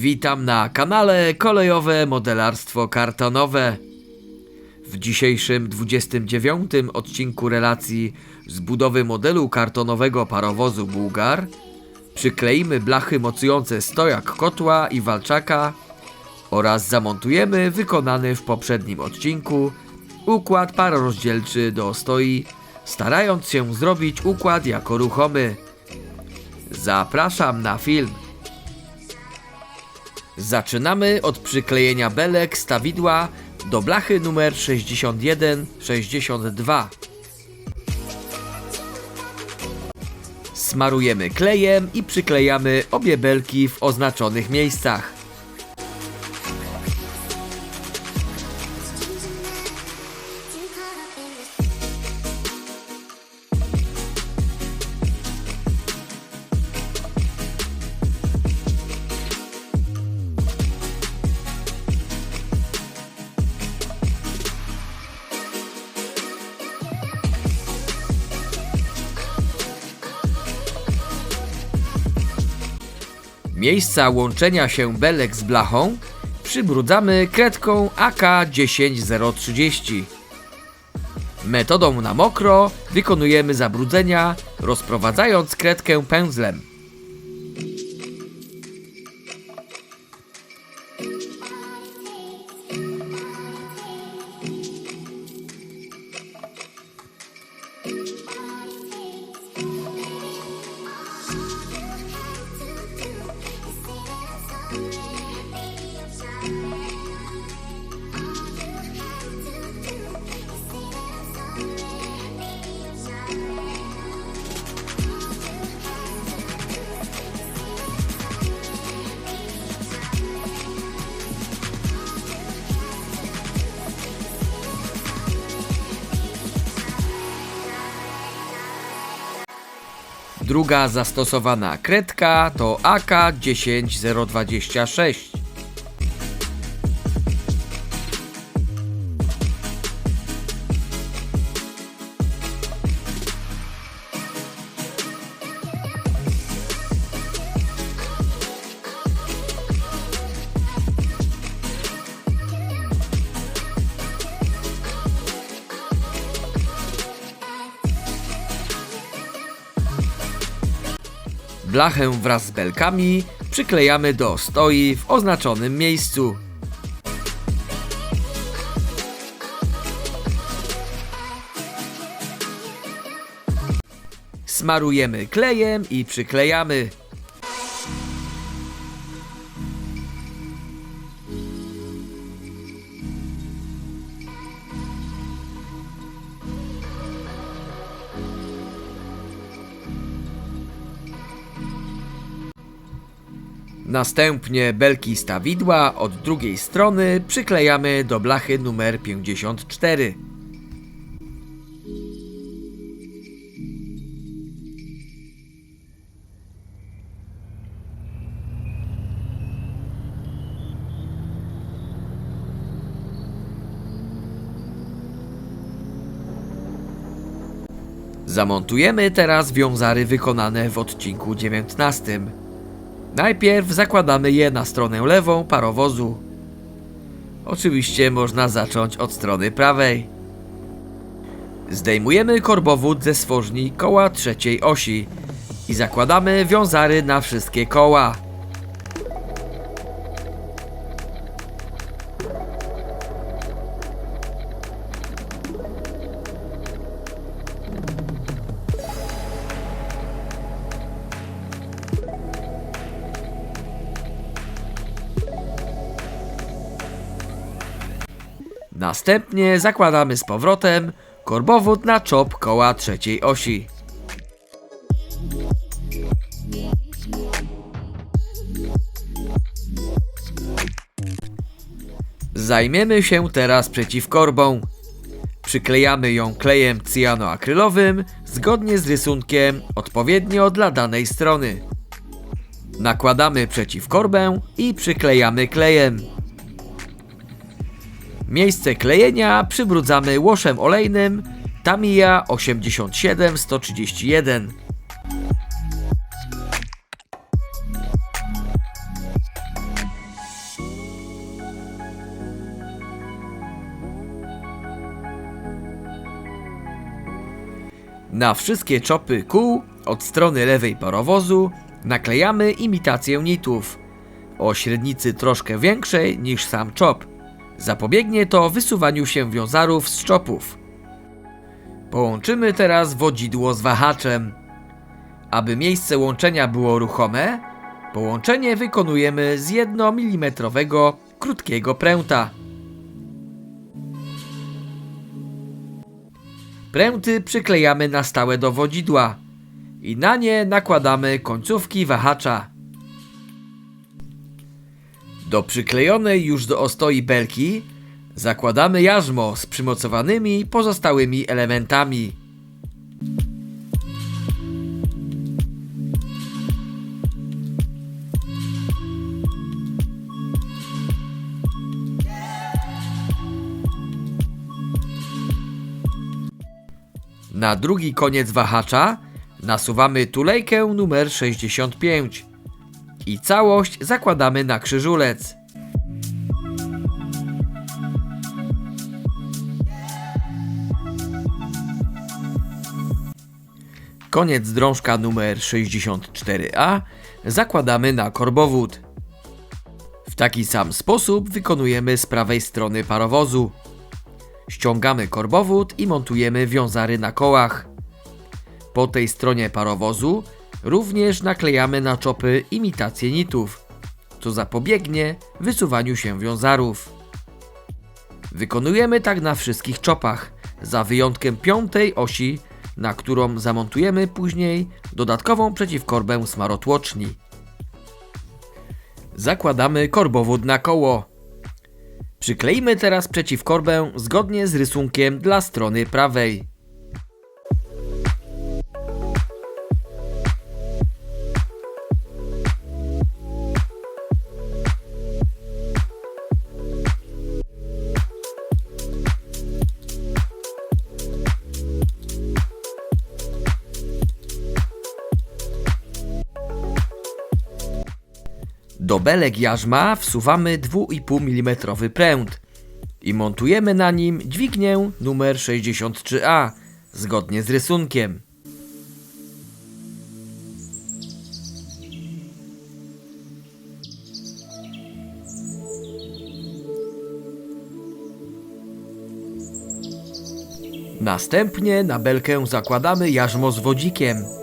Witam na kanale Kolejowe Modelarstwo Kartonowe. W dzisiejszym 29 odcinku relacji z budowy modelu kartonowego parowozu Bułgar przykleimy blachy mocujące stojak kotła i walczaka oraz zamontujemy wykonany w poprzednim odcinku układ parorozdzielczy do stoi, starając się zrobić układ jako ruchomy. Zapraszam na film. Zaczynamy od przyklejenia belek stawidła do blachy numer 61-62. Smarujemy klejem i przyklejamy obie belki w oznaczonych miejscach. Miejsca łączenia się belek z blachą przybrudzamy kredką AK10030. Metodą na mokro wykonujemy zabrudzenia, rozprowadzając kredkę pędzlem. Druga zastosowana kredka to AK10026. Blachę wraz z belkami przyklejamy do stoi w oznaczonym miejscu. Smarujemy klejem i przyklejamy. Następnie belki stawidła od drugiej strony przyklejamy do blachy numer 54. Zamontujemy teraz wiązary wykonane w odcinku 19. Najpierw zakładamy je na stronę lewą parowozu. Oczywiście można zacząć od strony prawej. Zdejmujemy korbowód ze stworzni koła trzeciej osi i zakładamy wiązary na wszystkie koła. Następnie zakładamy z powrotem korbowód na czop koła trzeciej osi. Zajmiemy się teraz przeciwkorbą. Przyklejamy ją klejem cyjanoakrylowym zgodnie z rysunkiem odpowiednio dla danej strony. Nakładamy przeciwkorbę i przyklejamy klejem. Miejsce klejenia przybrudzamy łoszem olejnym. Tamiya 87131. Na wszystkie czopy kół od strony lewej parowozu naklejamy imitację nitów. O średnicy troszkę większej niż sam czop. Zapobiegnie to wysuwaniu się wiązarów z czopów. Połączymy teraz wodzidło z wahaczem. Aby miejsce łączenia było ruchome, połączenie wykonujemy z 1 mm krótkiego pręta. Pręty przyklejamy na stałe do wodzidła i na nie nakładamy końcówki wahacza. Do przyklejonej już do ostoi belki zakładamy jarzmo z przymocowanymi pozostałymi elementami. Na drugi koniec wahacza nasuwamy tulejkę numer 65 i całość zakładamy na krzyżulec. Koniec drążka numer 64A zakładamy na korbowód. W taki sam sposób wykonujemy z prawej strony parowozu. Ściągamy korbowód i montujemy wiązary na kołach. Po tej stronie parowozu również naklejamy na czopy imitację nitów, co zapobiegnie wysuwaniu się wiązarów. Wykonujemy tak na wszystkich czopach, za wyjątkiem piątej osi, na którą zamontujemy później dodatkową przeciwkorbę smarotłoczni. Zakładamy korbowód na koło. Przyklejmy teraz przeciwkorbę zgodnie z rysunkiem dla strony prawej. Do belek jarzma wsuwamy 2,5 mm pręt i montujemy na nim dźwignię numer 63A zgodnie z rysunkiem. Następnie na belkę zakładamy jarzmo z wodzikiem.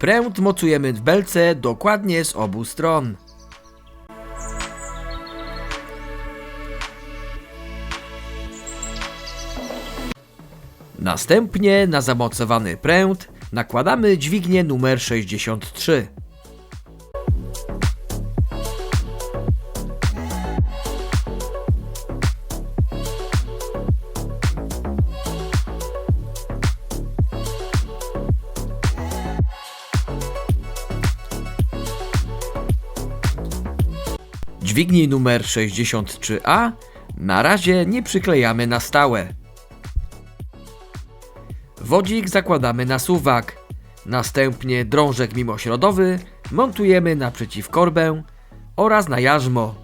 Pręt mocujemy w belce dokładnie z obu stron. Następnie na zamocowany pręt nakładamy dźwignię numer 63. Dźwigni numer 63A na razie nie przyklejamy na stałe. Wodzik zakładamy na suwak. Następnie drążek mimośrodowy montujemy na przeciwkorbę oraz na jarzmo.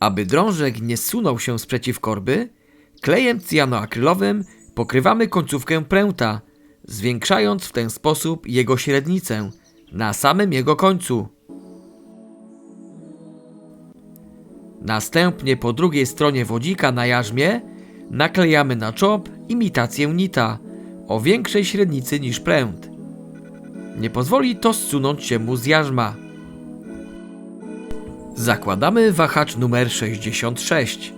Aby drążek nie zsunął się z przeciwkorby, klejem cyjanoakrylowym pokrywamy końcówkę pręta, zwiększając w ten sposób jego średnicę na samym jego końcu. Następnie po drugiej stronie wodzika na jarzmie naklejamy na czop imitację nita o większej średnicy niż pręt. Nie pozwoli to zsunąć się mu z jarzma. Zakładamy wahacz numer 66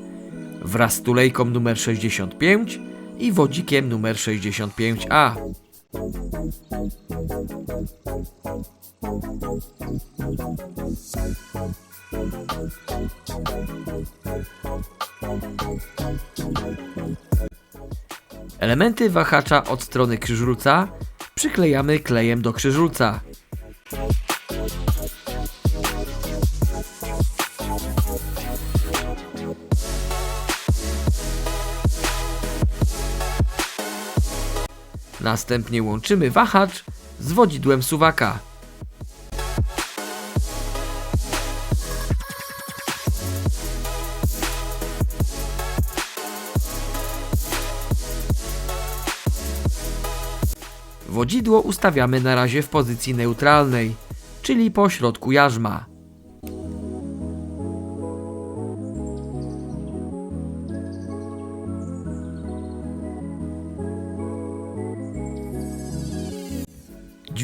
wraz z tulejką numer 65 i wodzikiem numer 65A. Elementy wahacza od strony krzyżulca przyklejamy klejem do krzyżulca. Następnie łączymy wahacz z wodzidłem suwaka. Wodzidło ustawiamy na razie w pozycji neutralnej, czyli po środku jarzma.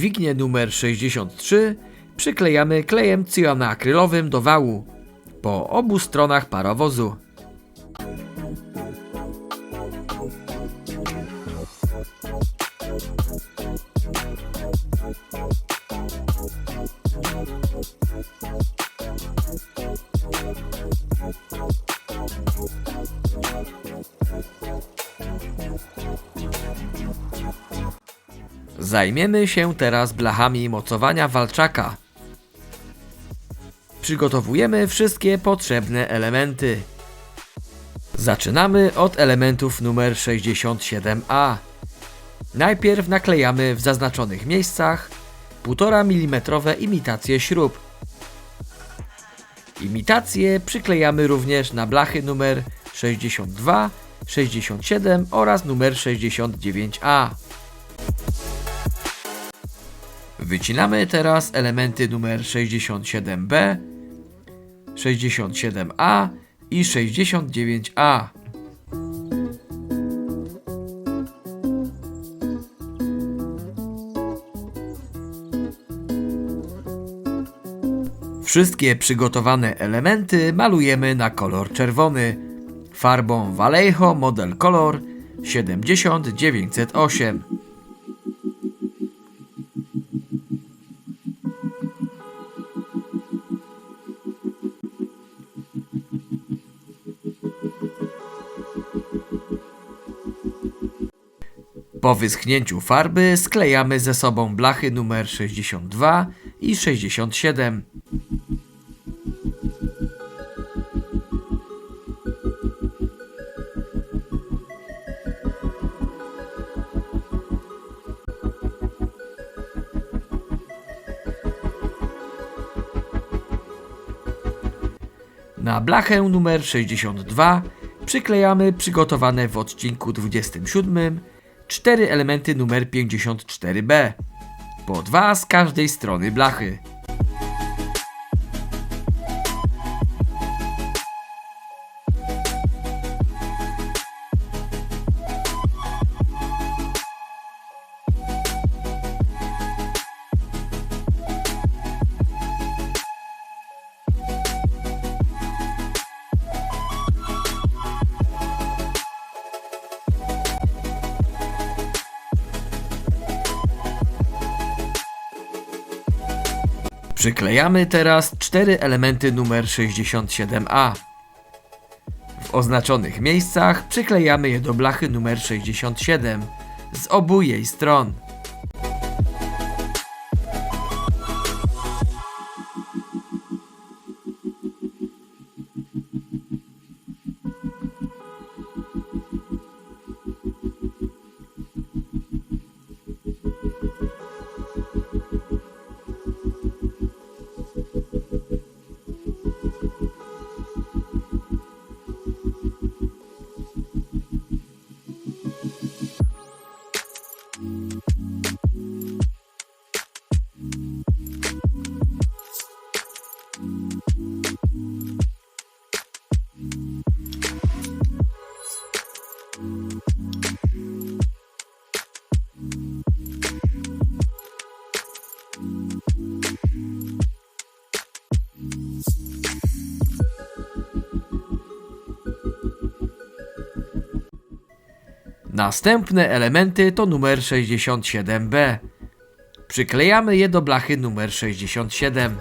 Dźwignię numer 63 przyklejamy klejem cyjanoakrylowym do wału po obu stronach parowozu. Zajmiemy się teraz blachami mocowania walczaka. Przygotowujemy wszystkie potrzebne elementy. Zaczynamy od elementów numer 67A. Najpierw naklejamy w zaznaczonych miejscach 1,5 mm imitacje śrub. Imitacje przyklejamy również na blachy numer 62, 67 oraz numer 69A. Wycinamy teraz elementy numer 67B, 67A i 69A. Wszystkie przygotowane elementy malujemy na kolor czerwony farbą Vallejo Model Color 70908. Po wyschnięciu farby sklejamy ze sobą blachy numer 62 i 67. Na blachę numer 62 przyklejamy przygotowane w odcinku 27 cztery elementy numer 54B. Po dwa z każdej strony blachy. Przyklejamy teraz cztery elementy numer 67A. W oznaczonych miejscach przyklejamy je do blachy numer 67 z obu jej stron. Następne elementy to numer 67B. Przyklejamy je do blachy numer 67.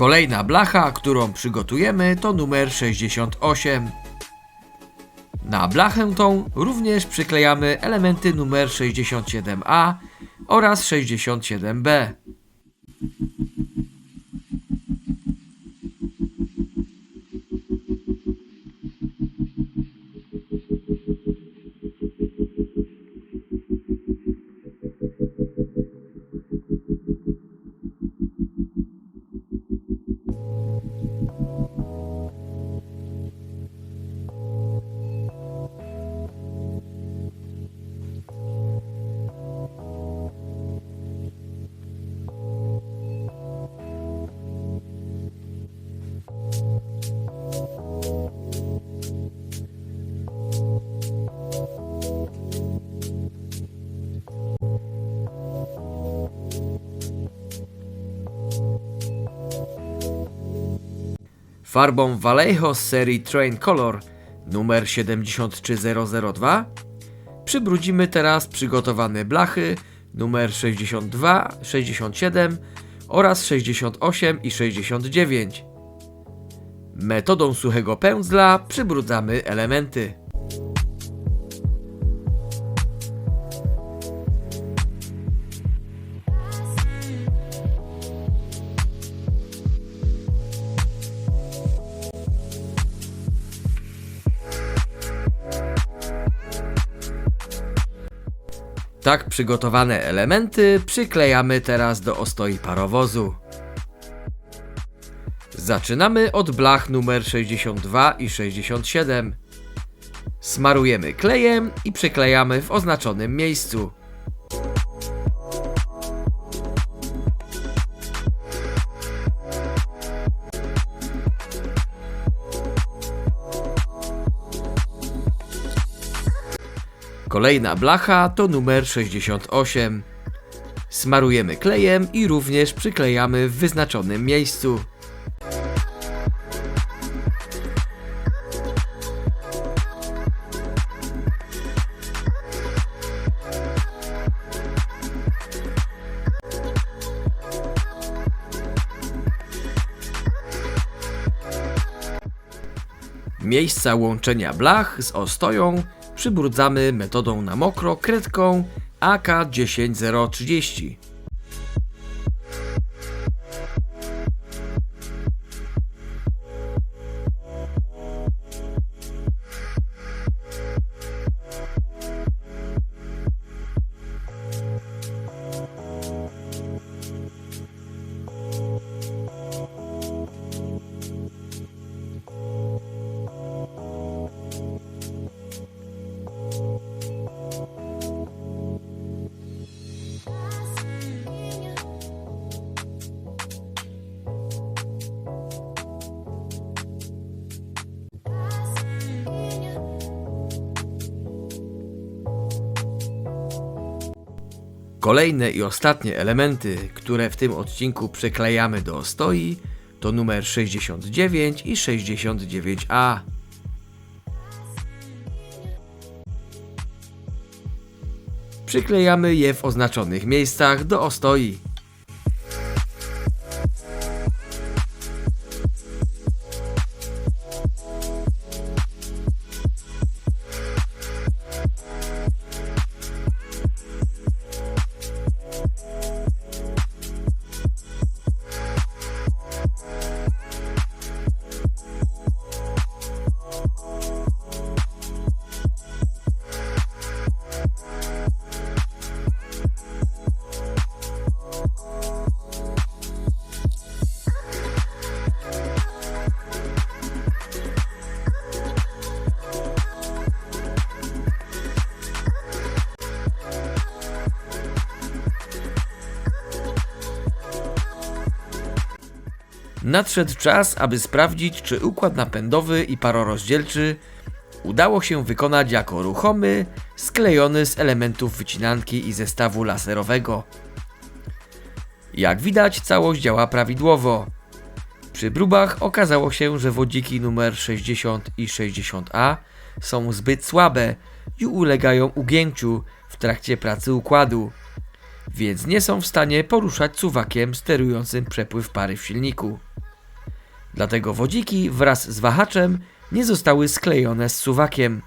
Kolejna blacha, którą przygotujemy, to numer 68. Na blachę tą również przyklejamy elementy numer 67A oraz 67B. Farbą Vallejo z serii Train Color numer 73002 przybrudzimy teraz przygotowane blachy numer 62, 67 oraz 68 i 69. Metodą suchego pędzla przybrudzamy elementy. Tak przygotowane elementy przyklejamy teraz do ostoi parowozu. Zaczynamy od blach numer 62 i 67. Smarujemy klejem i przyklejamy w oznaczonym miejscu. Kolejna blacha to numer 68. Smarujemy klejem i również przyklejamy w wyznaczonym miejscu. Miejsca łączenia blach z ostoją przybrudzamy metodą na mokro kredką AK10030. Kolejne i ostatnie elementy, które w tym odcinku przyklejamy do ostoi, to numer 69 i 69A. Przyklejamy je w oznaczonych miejscach do ostoi. Nadszedł czas, aby sprawdzić, czy układ napędowy i parorozdzielczy udało się wykonać jako ruchomy, sklejony z elementów wycinanki i zestawu laserowego. Jak widać, całość działa prawidłowo. Przy próbach okazało się, że wodziki numer 60 i 60A są zbyt słabe i ulegają ugięciu w trakcie pracy układu, więc nie są w stanie poruszać suwakiem sterującym przepływ pary w silniku. Dlatego wodziki wraz z wahaczem nie zostały sklejone z suwakiem.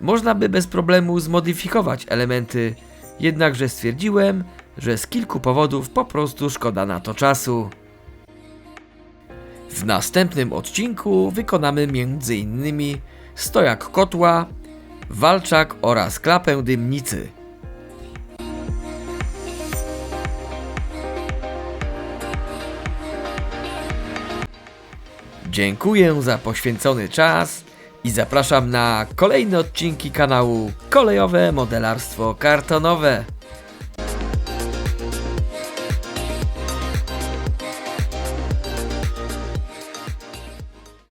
Można by bez problemu zmodyfikować elementy, jednakże stwierdziłem, że z kilku powodów po prostu szkoda na to czasu. W następnym odcinku wykonamy m.in. stojak kotła, walczak oraz klapę dymnicy. Dziękuję za poświęcony czas i zapraszam na kolejne odcinki kanału Kolejowe Modelarstwo Kartonowe.